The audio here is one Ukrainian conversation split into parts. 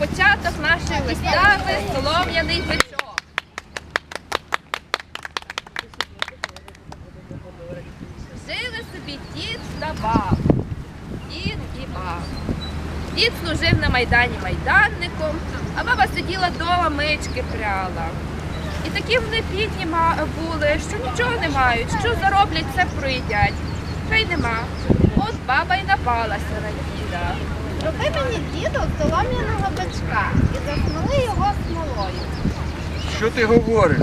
початок нашої вистави солом'яний бичок. Жили собі дід та баб. Дід і баб. Дід служив на майдані майданником, а баба сиділа вдома, мички пряла. І такі вони бідні були, що нічого не мають, що зароблять, все проїдять. Та й нема. От баба й напалася на діда. Зроби мені діду солом'яного бичка і засмоли його смолою. Що ти говориш?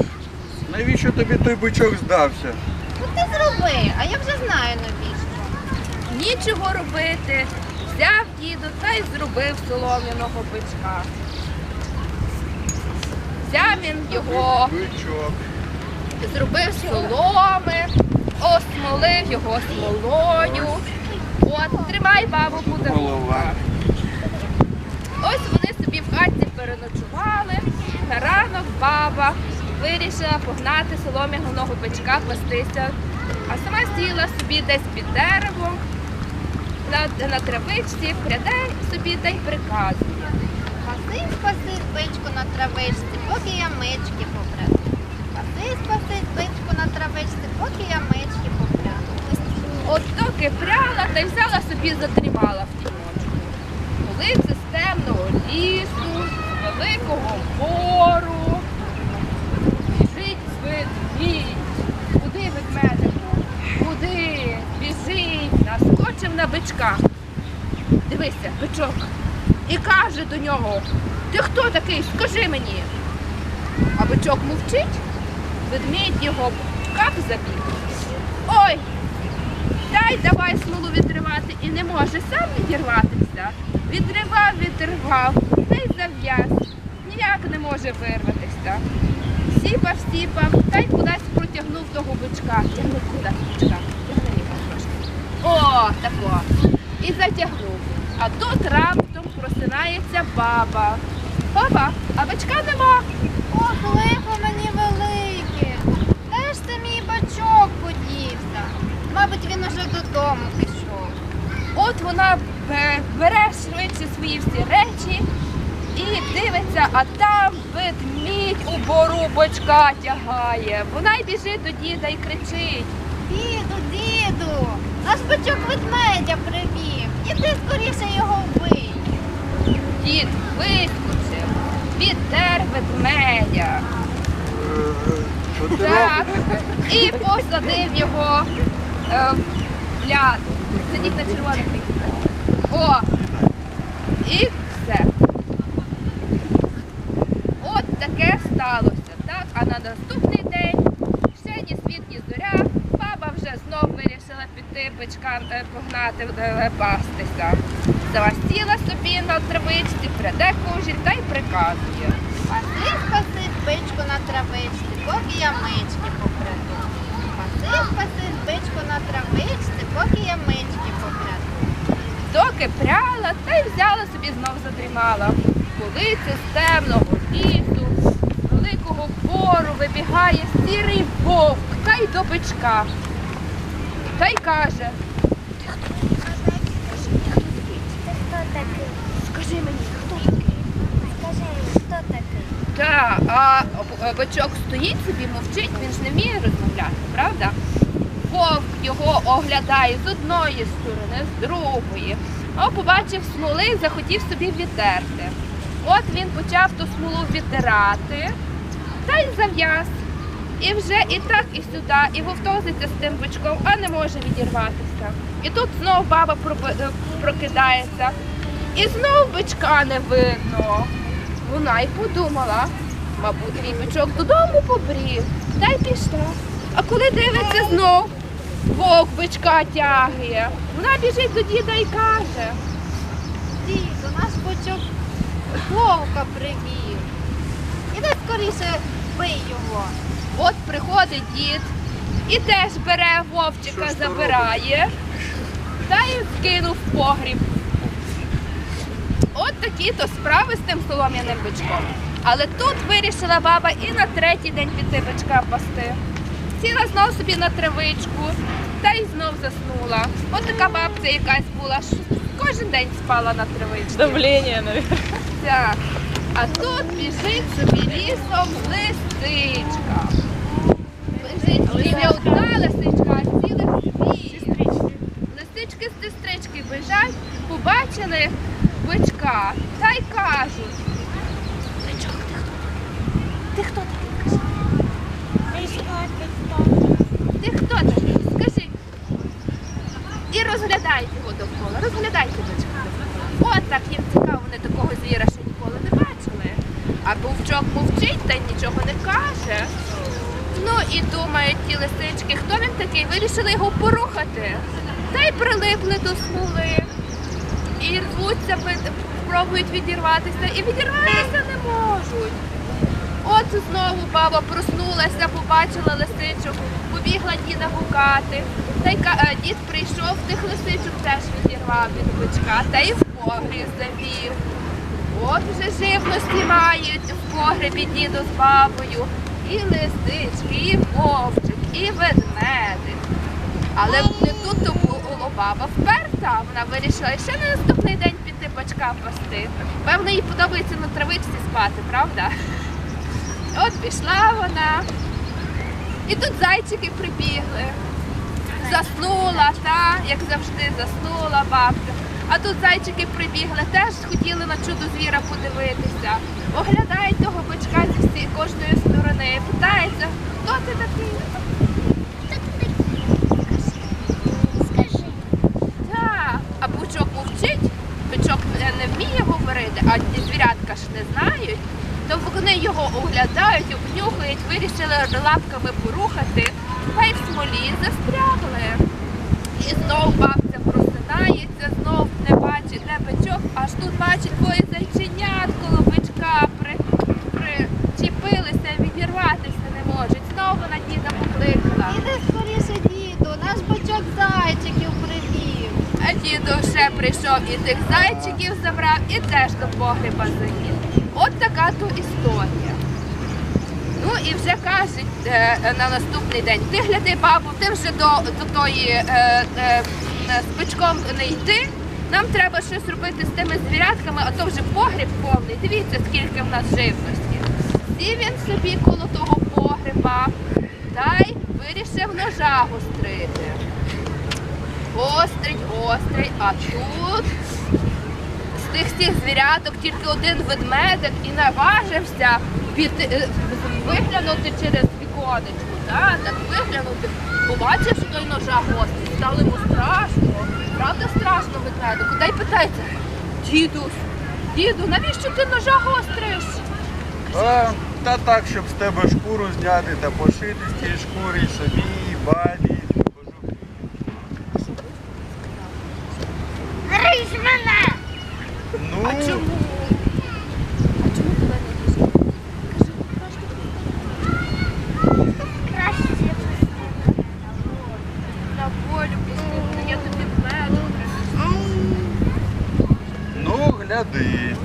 Навіщо тобі той бичок здався? Ну ти зроби, а я вже знаю навіщо. Нічого робити. Взяв діду та й зробив солом'яного бичка. Взяв він його, Бичок. зробив з соломи, осмолив його смолою. От, тримай бабу буде Голова. Ось вони собі в хаті переночували. На ранок баба вирішила погнати солом'яного бичка пастися, а сама сіла собі десь під деревом на, на травичці, пряде собі та й приказує. Паси, спаси бичку на травичці, поки я мички попряду. Паси, спаси бичку на травичці, поки я мички попряду. От доки пряла та й взяла собі задрімала в тіночку. Коли це темного лісу, великого бору, біжить ведмідь. Куди ведмедику? Куди? Біжить, наскочив на бичка. Дивися, бичок. І каже до нього: Ти хто такий? Скажи мені. А бичок мовчить, ведмідь його как забіг. Ой, Дай давай смолу відривати і не може сам відірватися. Відривав, відривав, та й зав'яз. Ніяк не може вирватися. Сіпав, сіпав, та й кудись протягнув того бичка. Тягни кудись бичка. О, тако. І затягнув. А тут раптом просинається баба. Баба, а бичка нема. Ох, лихо мені велике. Де ж це мій бачок подівся? Мабуть, він уже додому пішов. От вона бере швидше свої всі речі і дивиться, а там ведмідь у бору бочка тягає. Вона й біжить до діда і кричить. Діду, діду, наш бичок ведмедя привів. Іди скоріше його вбий. Дід вискочив, підтер ведмедя. Так, і посадив його е, в ляд. Сидіть на червоних. О! І все. От таке сталося, так? А на наступний день ще ні світ, ні зоря, баба вже знов вирішила піти бичка е, погнати е, пастися. Завастіла собі на травичці, пряде кужіль та й приказує. Паси, спаси бичку на травичці, поки я мички попряду. Паси, спаси бичку на травичці, поки я мички попряду. Доки пряла, та й взяла собі знов задрімала. Коли це з темного лісу, з великого бору вибігає сірий вовк та й до бичка. Та й каже, ти хто? Скажи, хто такий? Хто такий? Скажи мені, хто такий? Скажи, хто такий? Та, а бичок стоїть собі, мовчить, він ж не вміє розмовляти, правда? Вовк його оглядає з одної сторони, з другої. А побачив смоли і захотів собі відтерти. От він почав ту смолу відтирати та й зав'яз. І вже і так, і сюди, і вовтозиться з тим бичком, а не може відірватися. І тут знов баба е, прокидається. І знов бичка не видно. Вона й подумала, мабуть, твій бичок додому побрів, та й пішла. А коли дивиться знов, вовк бичка тягає. Вона біжить до діда і каже. Діду, наш бичок вовка привів. Іди скоріше вбий його. От приходить дід і теж бере вовчика, Що забирає та й кинув в погріб. От такі то справи з тим солом'яним бичком. Але тут вирішила баба і на третій день піти бичка пасти. Сіла знов собі на травичку та й знов заснула. От така бабця якась була, ш- кожен день спала на травичці. Давление, наверное. Так. А тут біжить собі лісом лисичка. Біжить собі не одна лисичка, а цілих дві. Лисички з сестрички біжать, побачили бичка та й кажуть. Бичок, ти хто? Ти хто такий? Ти хто такий? Скажи. І розглядайте його довкола, розглядайте бичка. От так їм цікаво, вони такого звіра ще ніколи не бачили. А вовчок мовчить та й нічого не каже. Ну і думають ті лисички, хто він такий, вирішили його порухати. Та й прилипли до смоли. І рвуться, пробують відірватися, і відірватися не можуть. От знову баба проснулася, побачила лисичок, побігла діда гукати. Та й е, дід прийшов, тих лисичок теж відірвав від бичка, та й в погріб завів. От вже живності мають в погребі діду з бабою. І лисички, і вовчик, і ведмедик. Але не тут то була баба вперта. Вона вирішила ще на наступний день піти бачка пасти. Певно, їй подобається на травичці спати, правда? От пішла вона. І тут зайчики прибігли. Заснула, та, як завжди, заснула бабця. А тут зайчики прибігли, теж хотіли на чудо звіра подивитися. Оглядають того бичка зі всі кожної сторони. Питається, хто ти такий? А бичок мовчить, бичок не вміє говорити, а звірятка ж не знають, то вони його оглядають, обнюхають, вирішили лапками порухати, та й в смолі застрягли. І знов бабця просинається, знов не бачить, де бичок, аж тут бачить двоє зайченят коло бичка, при, причепилися, відірватися не можуть. Знову на діда покликала. Іди скоріше, діду, наш бачок зайчиків привів. А дідо вже прийшов і тих зайчиків забрав, і теж до погреба заніс. От така то історія. Ну і вже кажуть е, на наступний день, ти гляди, бабу, ти вже до, до тої е, е, е, з бичком не йти. Нам треба щось робити з тими звірятками, а то вже погріб повний. Дивіться, скільки в нас живності. Сів він собі коло того погреба та й вирішив ножа гострити. Гострить, гострить, а тут тих всіх звіряток тільки один ведмедик і наважився піти, е, виглянути через віконечко. Так, так виглянути. Побачив, що той ножа гострий, стало йому страшно. Правда, страшно ведмедику. Та й питається, дідусь, діду, навіщо ти ножа гостриш? Та так, щоб з тебе шкуру зняти та пошити з тієї шкури собі, і бабі, і кожухи. Гризь мене! Ну, А чому? А чому туди не біжить? Краще пусти. На волю пустити, я тобі меду принесу. ну гляди.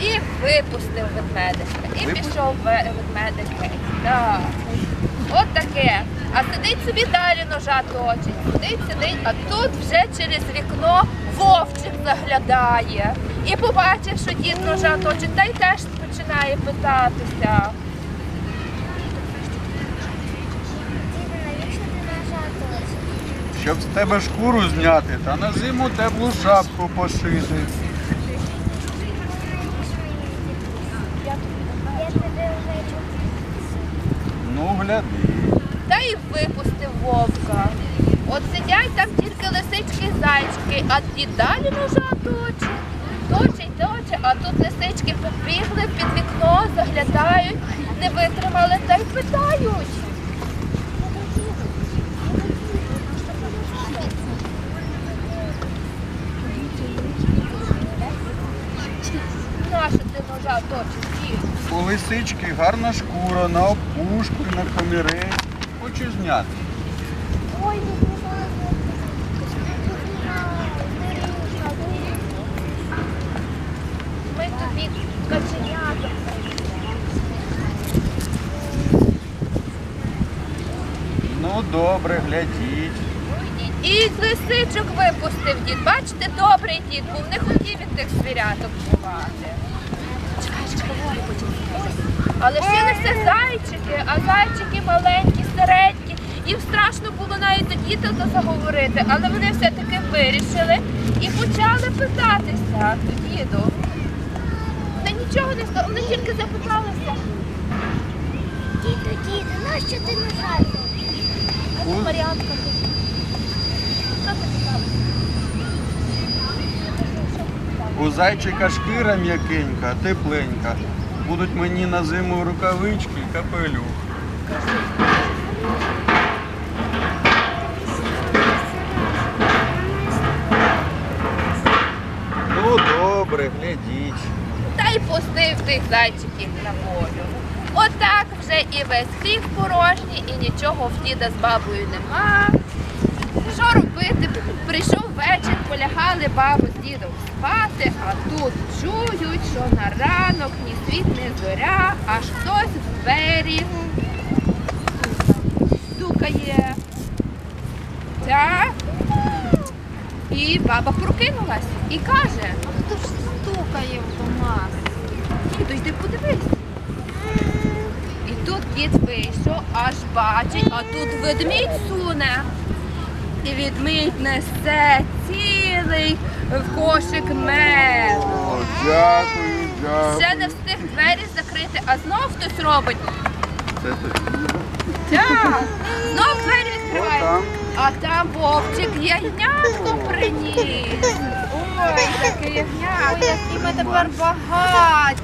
І випустив ведмедика. І Випустив? пішов ве- ведмедик геть. Так. От таке. А сидить собі далі ножа точить. Сидить, сидить, а тут вже через вікно вовчик заглядає. І побачив, що дід ножа точить, та й теж починає питатися. Щоб з тебе шкуру зняти та на зиму теплу шапку пошити. Я тебе вже чую. Та й випустив вовка. От сидять там тільки лисички і зайчики, а ті далі ножа точить. Точить, точить, а тут лисички побігли під вікно, заглядають, не витримали та й питають. Нащо ти ножа точиш? У лисички гарна шкура на опушку на комірець. Хочу зняти. Ой. Ми тобі каченята. Ну добре, глядіть. І І лисичок випустив дід. Бачите, добрий дід, був не хотів він тих звіряток бувати. Лишилися зайчики, а зайчики маленькі, середні. Їм страшно було навіть до діда заговорити, але вони все-таки вирішили і почали питатися до діду. Вони нічого не сказали, вони тільки запиталися. Діду, діду, нащо ти нажати? У, Маріанка тут. Що ти питала? у зайчика шкіра м'якенька, тепленька. Будуть мені на зиму рукавички і капелюх. Ну добре, глядіть. Та й пустив тих зайчиків на волю. Отак вже і весь хлів порожній, і нічого в діда з бабою нема. Що робити? Прийшов вечір, полягали бабу з дідом спати, а тут чують, що на ранок ні світ, ні зоря, аж хтось в двері стукає. Так. І баба прокинулась і каже. Хто ж стукає в нас? Діду, йди подивись. І тут дід вийшов, аж бачить, а тут ведмідь суне. І ведмідь несе цілий кошик меду. О, дякую, дякую. Ще не встиг двері закрити, а знов хтось робить. Це тобі. Так, знов двері відкриває. А там вовчик ягнятко приніс. Ой, таке Ой, ягнятко. які ми тепер багаті.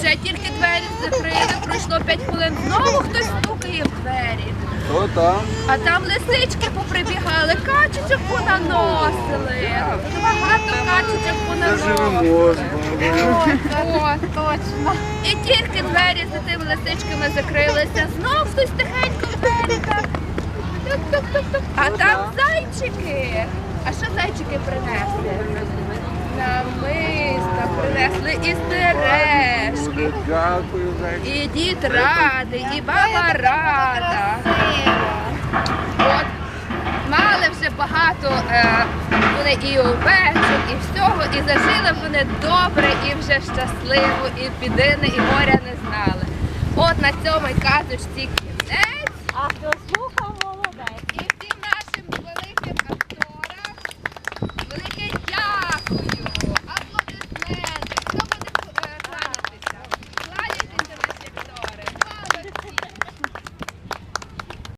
Ще тільки двері закрили, пройшло 5 хвилин, знову хтось стукає в двері. Хто там? А там лисички поприбігали, качечок понаносили. Багато качечок понаносили. О, точно. І тільки двері за тими лисичками закрилися, знов хтось тихенько в двері так. Тук-тук-тук-тук. А там зайчики. А що зайчики принесли? Намиста принесли і сережки. Дякую. І дід радий, і баба рада. От мали вже багато е, вони і овечок, і всього, і зажили вони добре, і вже щасливо, і біди, і горя не знали. От на цьому й казочці кінець. А хто